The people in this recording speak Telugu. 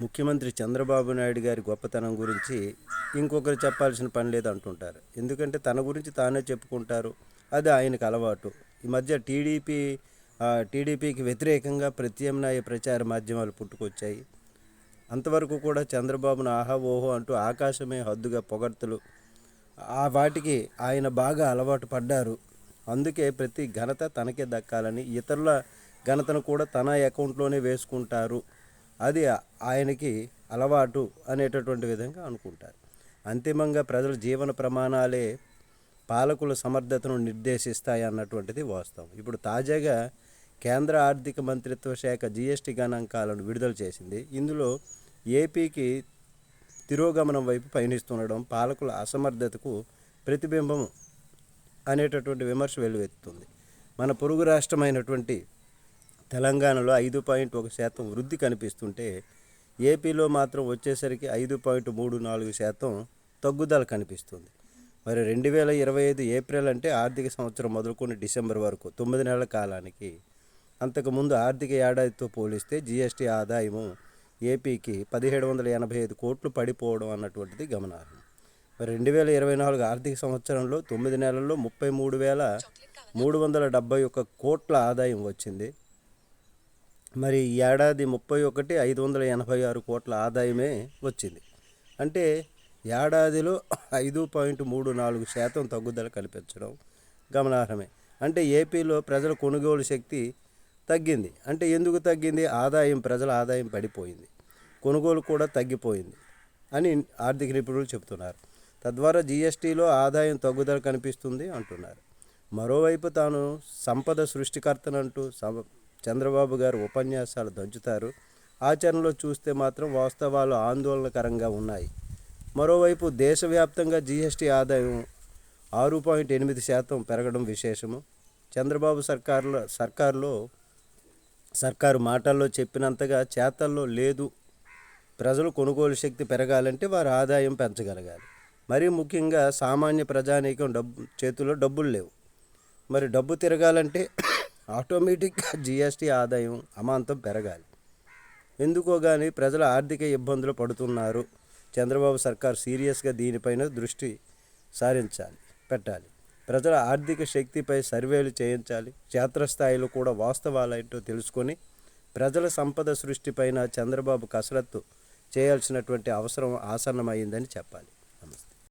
ముఖ్యమంత్రి చంద్రబాబు నాయుడు గారి గొప్పతనం గురించి ఇంకొకరు చెప్పాల్సిన పని లేదు అంటుంటారు. ఎందుకంటే తన గురించి తానే చెప్పుకుంటారు. అది ఆయనకు అలవాటు. ఈ మధ్య టీడీపీ టీడీపీకి వ్యతిరేకంగా ప్రత్యామ్నాయ ప్రచార మాధ్యమాలు పుట్టుకొచ్చాయి. అంతవరకు కూడా చంద్రబాబును ఆహా ఓహో అంటూ ఆకాశమే హద్దుగా పొగడ్తలు. ఆ వాటికి ఆయన బాగా అలవాటు పడ్డారు. అందుకే ప్రతి ఘనత తనకే దక్కాలని ఇతరుల ఘనతను కూడా తన అకౌంట్లోనే వేసుకుంటారు. అది ఆయనకి అలవాటు అనేటటువంటి విధంగా అనుకుంటారు. అంతిమంగా ప్రజల జీవన ప్రమాణాలే పాలకుల సమర్థతను నిర్దేశిస్తాయి అన్నటువంటిది వాస్తవం. ఇప్పుడు తాజాగా కేంద్ర ఆర్థిక మంత్రిత్వ శాఖ జీఎస్టీ గణాంకాలను విడుదల చేసింది. ఇందులో ఏపీకి తిరోగమనం వైపు పయనిస్తుండడం పాలకుల అసమర్థతకు ప్రతిబింబం అనేటటువంటి విమర్శ వెల్లువెత్తుతుంది. మన పొరుగు రాష్ట్రమైనటువంటి తెలంగాణలో ఐదు పాయింట్ ఒక శాతం వృద్ధి కనిపిస్తుంటే ఏపీలో మాత్రం వచ్చేసరికి ఐదు పాయింట్ మూడు నాలుగు శాతం తగ్గుదల కనిపిస్తుంది. మరి రెండు వేల ఇరవై ఐదు ఏప్రిల్ అంటే ఆర్థిక సంవత్సరం మొదలుకొని డిసెంబర్ వరకు తొమ్మిది నెలల కాలానికి అంతకుముందు ఆర్థిక ఏడాదితో పోలిస్తే జీఎస్టీ ఆదాయము ఏపీకి పదిహేడు వందల ఎనభై ఐదు కోట్లు పడిపోవడం అన్నటువంటిది గమనార్హం. మరి రెండు వేల ఇరవై నాలుగు ఆర్థిక సంవత్సరంలో తొమ్మిది నెలల్లో ముప్పై మూడు వేల మూడు వందల డెబ్బై ఒక్క కోట్ల ఆదాయం వచ్చింది. మరి ఈ ఏడాది ముప్పై ఒకటి ఐదు వందల ఎనభై ఆరు కోట్ల ఆదాయమే వచ్చింది. అంటే ఏడాదిలో ఐదు పాయింట్ మూడు నాలుగు శాతం తగ్గుదల కల్పించడం గమనార్హమే. అంటే ఏపీలో ప్రజల కొనుగోలు శక్తి తగ్గింది. అంటే ఎందుకు తగ్గింది? ఆదాయం ప్రజల ఆదాయం పడిపోయింది. కొనుగోలు కూడా తగ్గిపోయింది అని ఆర్థిక నిపుణులు చెబుతున్నారు. తద్వారా జీఎస్టీలో ఆదాయం తగ్గుదల కనిపిస్తుంది అంటున్నారు. మరోవైపు తాను సంపద సృష్టికర్తనంటూ సమ చంద్రబాబు గారు ఉపన్యాసాలు దంచుతారు. ఆచరణలో చూస్తే మాత్రం వాస్తవాలు ఆందోళనకరంగా ఉన్నాయి. మరోవైపు దేశవ్యాప్తంగా జీఎస్టీ ఆదాయం ఆరు పాయింట్ ఎనిమిది శాతం పెరగడం విశేషము. చంద్రబాబు సర్కారులో సర్కారులో సర్కారు మాటల్లో చెప్పినంతగా చేతల్లో లేదు. ప్రజలు కొనుగోలు శక్తి పెరగాలంటే వారి ఆదాయం పెంచగలగాలి. మరీ ముఖ్యంగా సామాన్య ప్రజానీకం డబ్బు చేతిలో డబ్బులు లేవు. మరి డబ్బు తిరగాలంటే ఆటోమేటిక్గా జీఎస్టీ ఆదాయం అమాంతం పెరగాలి. ఎందుకో కానీ ప్రజల ఆర్థిక ఇబ్బందులు పడుతున్నారు. చంద్రబాబు సర్కార్ సీరియస్గా దీనిపైన దృష్టి సారించాలి పెట్టాలి. ప్రజల ఆర్థిక శక్తిపై సర్వేలు చేయించాలి. క్షేత్రస్థాయిలో కూడా వాస్తవాలేంటో తెలుసుకొని ప్రజల సంపద సృష్టిపైన చంద్రబాబు కసరత్తు చేయాల్సినటువంటి అవసరం ఆసన్నమైందని చెప్పాలి.